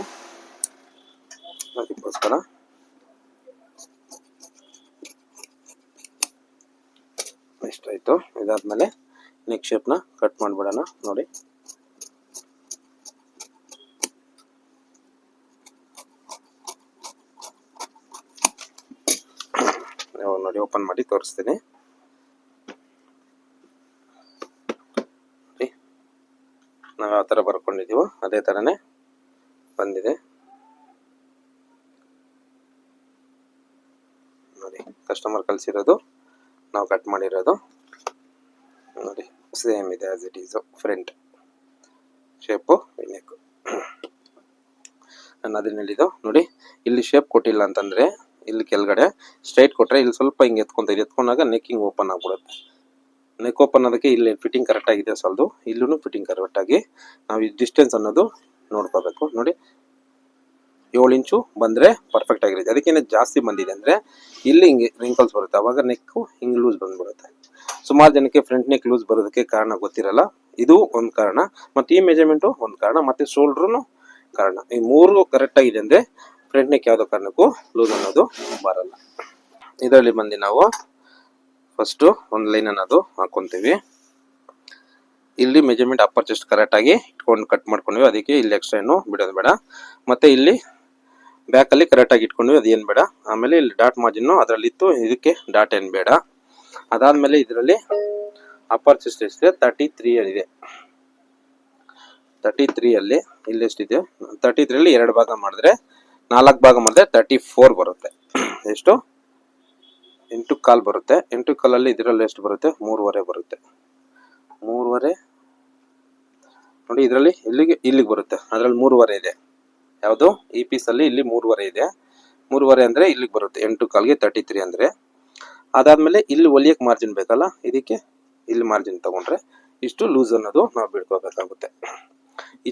ಅದಕ್ಕೋಸ್ಕರ ಇಷ್ಟಾಯ್ತು ಇದಾದಮೇಲೆ ನೆಕ್ಸ್ಟ್ ಶೇಪ್ನ ಕಟ್ ಮಾಡಿಬಿಡೋಣ, ನೋಡಿ. ನೋಡಿ ಓಪನ್ ಮಾಡಿ ತೋರಿಸ್ತೀನಿ. ನಾವು ಯಾವ ಥರ ಬರ್ಕೊಂಡಿದ್ದೀವೋ ಅದೇ ಥರನೇ ಬಂದಿದೆ. ನೋಡಿ ಕಸ್ಟಮರ್ ಕಳಿಸಿರೋದು, ನಾವು ಕಟ್ ಮಾಡಿರೋದು. ನೋಡಿ ಸೇಮ್ ಇದೆ as it is front shape neck ನಾನು ಅದನ್ನ ಹೇಳಿದ್ದು, ನೋಡಿ, ಇಲ್ಲಿ ಶೇಪ್ ಕೊಟ್ಟಿಲ್ಲ ಅಂತಂದರೆ, ಇಲ್ಲಿ ಕೆಳಗಡೆ ಸ್ಟ್ರೈಟ್ ಕೊಟ್ಟರೆ ಇಲ್ಲಿ ಸ್ವಲ್ಪ ಹಿಂಗೆ ಎತ್ಕೊಂತ ಎತ್ಕೊಂಡಾಗ ನೆಕ್ ಹಿಂಗೆ ಓಪನ್ ಆಗ್ಬಿಡುತ್ತೆ. ನೆಕ್ ಓಪನ್ ಆದಕ್ಕೆ ಇಲ್ಲಿ ಫಿಟ್ಟಿಂಗ್ ಕರೆಕ್ಟಾಗಿದೆ ಸಲ್ದು ಇಲ್ಲೂ ಫಿಟ್ಟಿಂಗ್ ಕರೆಕ್ಟಾಗಿ ನಾವು ಈ ಡಿಸ್ಟೆನ್ಸ್ ಅನ್ನೋದು ನೋಡ್ಕೋಬೇಕು. ನೋಡಿ, ಏಳು ಇಂಚು ಬಂದರೆ ಪರ್ಫೆಕ್ಟ್ ಆಗಿರುತ್ತೆ. ಅದಕ್ಕೇನೆ ಜಾಸ್ತಿ ಬಂದಿದೆ ಅಂದರೆ, ಇಲ್ಲಿ ಹಿಂಗೆ ರಿಂಕಲ್ಸ್ ಬರುತ್ತೆ. ಅವಾಗ ನೆಕ್ಕು ಹಿಂಗೆ ಲೂಸ್ ಬಂದ್ಬಿಡುತ್ತೆ. ಸುಮಾರು ಜನಕ್ಕೆ ಫ್ರಂಟ್ ನೆಕ್ ಲೂಸ್ ಬರೋದಕ್ಕೆ ಕಾರಣ ಗೊತ್ತಿರಲ್ಲ. ಇದು ಒಂದು ಕಾರಣ, ಮತ್ತು ಈ ಮೆಜರ್ಮೆಂಟು ಒಂದು ಕಾರಣ, ಮತ್ತು ಶೋಲ್ಡ್ರೂ ಕಾರಣ. ಈ ಮೂರು ಕರೆಕ್ಟ್ ಆಗಿದೆ ಅಂದರೆ ಫ್ರಂಟ್ ನೆಕ್ ಯಾವುದೋ ಕಾರಣಕ್ಕೂ ಲೂಸ್ ಅನ್ನೋದು ಬರಲ್ಲ. ಇದರಲ್ಲಿ ಬಂದು ನಾವು ಫಸ್ಟು ಒಂದು ಲೈನ್ ಅನ್ನೋದು ಹಾಕೊತೀವಿ. ಇಲ್ಲಿ ಮೆಜರ್ಮೆಂಟ್ ಅಪ್ಪರ್ ಚೆಸ್ಟ್ ಕರೆಕ್ಟಾಗಿ ಇಟ್ಕೊಂಡು ಕಟ್ ಮಾಡ್ಕೊಂಡ್ವಿ. ಅದಕ್ಕೆ ಇಲ್ಲಿ ಎಕ್ಸ್ಟ್ರಾ ಏನು ಬಿಡೋದು ಬೇಡ. ಮತ್ತು ಇಲ್ಲಿ ಬ್ಯಾಕಲ್ಲಿ ಕರೆಕ್ಟಾಗಿ ಇಟ್ಕೊಂಡ್ವಿ. ಅದೇನು ಬೇಡ. ಆಮೇಲೆ ಇಲ್ಲಿ ಡಾಟ್ ಮಾರ್ಜಿನ್ನು ಅದರಲ್ಲಿತ್ತು. ಇದಕ್ಕೆ ಡಾಟ್ ಏನು ಬೇಡ. ಅದಾದಮೇಲೆ ಇದರಲ್ಲಿ ಅಪ್ಪರ್ ಚೆಸ್ಟ್ ಎಷ್ಟಿದೆ? ತರ್ಟಿ ತ್ರೀ ಇದೆ ತರ್ಟಿ ತ್ರೀಯಲ್ಲಿ ಇಲ್ಲಿ ಎಷ್ಟಿದೆ? ತರ್ಟಿ ತ್ರೀಯಲ್ಲಿ ಎರಡು ಭಾಗ ಮಾಡಿದ್ರೆ ನಾಲ್ಕು ಭಾಗ ಮಾಡಿದ್ರೆ ತರ್ಟಿ ಫೋರ್ ಬರುತ್ತೆ. ಎಷ್ಟು? ಎಂಟು ಕಾಲ್ ಬರುತ್ತೆ. ಎಂಟು ಕಾಲಲ್ಲಿ ಇದರಲ್ಲಿ ಎಷ್ಟು ಬರುತ್ತೆ? ಮೂರುವರೆ ಬರುತ್ತೆ. ಮೂರುವರೆ? ನೋಡಿ, ಇದರಲ್ಲಿ ಇಲ್ಲಿಗೆ ಇಲ್ಲಿಗೆ ಬರುತ್ತೆ. ಅದರಲ್ಲಿ ಮೂರುವರೆ ಇದೆ. ಯಾವುದು? ಈ ಪೀಸಲ್ಲಿ ಇಲ್ಲಿ ಮೂರುವರೆ ಇದೆ. ಮೂರುವರೆ ಅಂದರೆ ಇಲ್ಲಿಗೆ ಬರುತ್ತೆ. ಎಂಟು ಕಾಲ್ಗೆ ತರ್ಟಿ ತ್ರೀ ಅಂದರೆ. ಅದಾದಮೇಲೆ ಇಲ್ಲಿ ಒಲಿಯಕ್ಕೆ ಮಾರ್ಜಿನ್ ಬೇಕಲ್ಲ? ಇದಕ್ಕೆ ಇಲ್ಲಿ ಮಾರ್ಜಿನ್ ತಗೊಂಡ್ರೆ ಇಷ್ಟು ಲೂಸ್ ಅನ್ನೋದು ನಾವು ಬಿಡ್ಕೋಬೇಕಾಗುತ್ತೆ.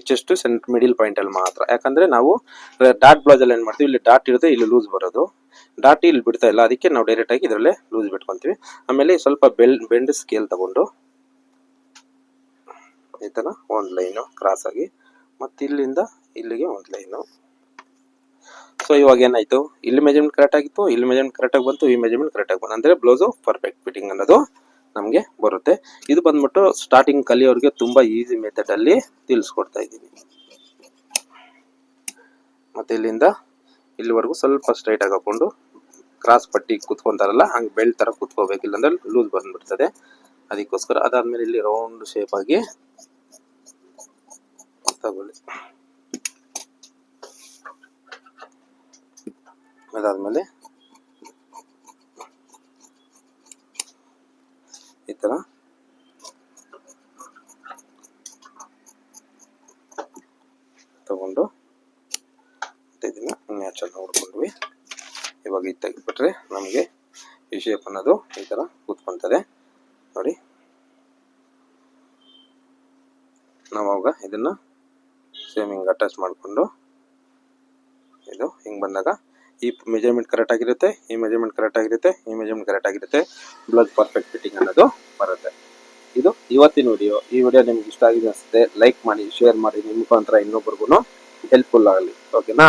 ಚೆಸ್ಟ್ ಸೆಂಟ್ ಮಿಡಿಲ್ ಪಾಯಿಂಟಲ್ಲಿ ಮಾತ್ರ. ಯಾಕಂದರೆ ನಾವು ಡಾಟ್ ಬ್ಲೌಸಲ್ಲಿ ಏನು ಮಾಡ್ತೀವಿ? ಇಲ್ಲಿ ಡಾಟ್ ಇರುತ್ತೆ, ಇಲ್ಲಿ ಲೂಸ್ ಬರೋದು. ಡಾಟ್ ಇಲ್ಲಿ ಬಿಡ್ತಾ ಇಲ್ಲ. ಅದಕ್ಕೆ ನಾವು ಡೈರೆಕ್ಟಾಗಿ ಇದರಲ್ಲೇ ಲೂಸ್ ಬಿಟ್ಕೊತೀವಿ. ಆಮೇಲೆ ಸ್ವಲ್ಪ ಬೆಲ್ ಬೆಂಡ್ ಸ್ಕೇಲ್ ತಗೊಂಡು ಥರ ಒಂದು ಲೈನು ಕ್ರಾಸ್ ಆಗಿ ಇಲ್ಲಿಂದ ಇಲ್ಲಿಗೆ ಒಂದು ಲೈನು ಸೊ ಇವಾಗ ಏನಾಯ್ತು? ಇಲ್ಲಿ ಮೆಜರ್ಮೆಂಟ್ ಕರೆಕ್ಟ್ ಆಗಿತ್ತು, ಇಲ್ಲಿ ಮೆಜರ್ಮೆಂಟ್ ಕರೆಕ್ಟ್ ಆಗಿ ಬಂತು, ಈ ಮೆಜರ್ಮೆಂಟ್ ಕರೆಕ್ಟ್ ಆಗಿ ಬಂತು. ಅಂದ್ರೆ ಬ್ಲೌಸು ಪರ್ಫೆಕ್ಟ್ ಫಿಟ್ಟಿಂಗ್ ಅನ್ನೋದು ನಮಗೆ ಬರುತ್ತೆ. ಇದು ಬಂದ್ಬಿಟ್ಟು ಸ್ಟಾರ್ಟಿಂಗ್ ಕಲಿಯೋರಿಗೆ ತುಂಬಾ ಈಸಿ ಮೆಥಡ್ ಅಲ್ಲಿ ತಿಳಿಸ್ಕೊಡ್ತಾ ಇದ್ದೀನಿ. ಮತ್ತೆ ಇಲ್ಲಿಂದ ಇಲ್ಲಿವರೆಗೂ ಸ್ವಲ್ಪ ಸ್ಟ್ರೈಟ್ ಆಗಿ ಹಾಕೊಂಡು ಕ್ರಾಸ್ ಪಟ್ಟಿ ಕುತ್ಕೊಂತಾರಲ್ಲ, ಹಂಗೆ ಬೆಲ್ಟ್ ತರ ಕುತ್ಕೋಬೇಕು, ಇಲ್ಲಾಂದ್ರೆ ಲೂಸ್ ಬಂದ್ಬಿಡ್ತದೆ. ಅದಕ್ಕೋಸ್ಕರ ಅದಾದ್ಮೇಲೆ ಇಲ್ಲಿ ರೌಂಡ್ ಶೇಪ್ ಆಗಿ ತಗೊಳ್ಳಿ. ಅದಾದ್ಮೇಲೆ ಈ ತರ. ತಗೊಂಡು ಇದನ್ನ ನ್ಯಾಚುರಲ್ ನೋಡ್ಕೊಂಡ್ವಿ. ಇವಾಗ ಇದು ತೆಗೆದುಬಿಟ್ರೆ ನಮಗೆ ಈ ಶೇಪ್ ಅನ್ನೋದು ಈ ತರ ಕೂತ್ಕೊಂತಾರೆ ನೋಡಿ. ನಾವಾಗ ಇದನ್ನ ಸೇಮ್ ಹಿಂಗೆ ಅಟ್ಯಾಚ್ ಮಾಡಿಕೊಂಡು ಇದು ಹಿಂಗೆ ಬಂದಾಗ ಈ ಮೆಜರ್ಮೆಂಟ್ ಕರೆಕ್ಟ್ ಆಗಿರುತ್ತೆ, ಈ ಮೆಜರ್ಮೆಂಟ್ ಕರೆಕ್ಟ್ ಆಗಿರುತ್ತೆ, ಈ ಮೆಜರ್ಮೆಂಟ್ ಕರೆಕ್ಟ್ ಆಗಿರುತ್ತೆ. ಬ್ಲಡ್ ಪರ್ಫೆಕ್ಟ್ ಫಿಟ್ಟಿಂಗ್ ಅನ್ನೋದು ಬರುತ್ತೆ. ಇದು ಇವತ್ತಿನ ವಿಡಿಯೋ ಈ ವಿಡಿಯೋ ನಿಮ್ಗೆ ಇಷ್ಟ ಆಗಿದೆ ಅನಿಸುತ್ತೆ ಲೈಕ್ ಮಾಡಿ ಶೇರ್ ಮಾಡಿ, ನಿಮ್ಮ ಮುಖಾಂತರ ಇನ್ನೊಬ್ರಿಗೂ ಹೆಲ್ಪ್ಫುಲ್ ಆಗಲಿ. ಓಕೆನಾ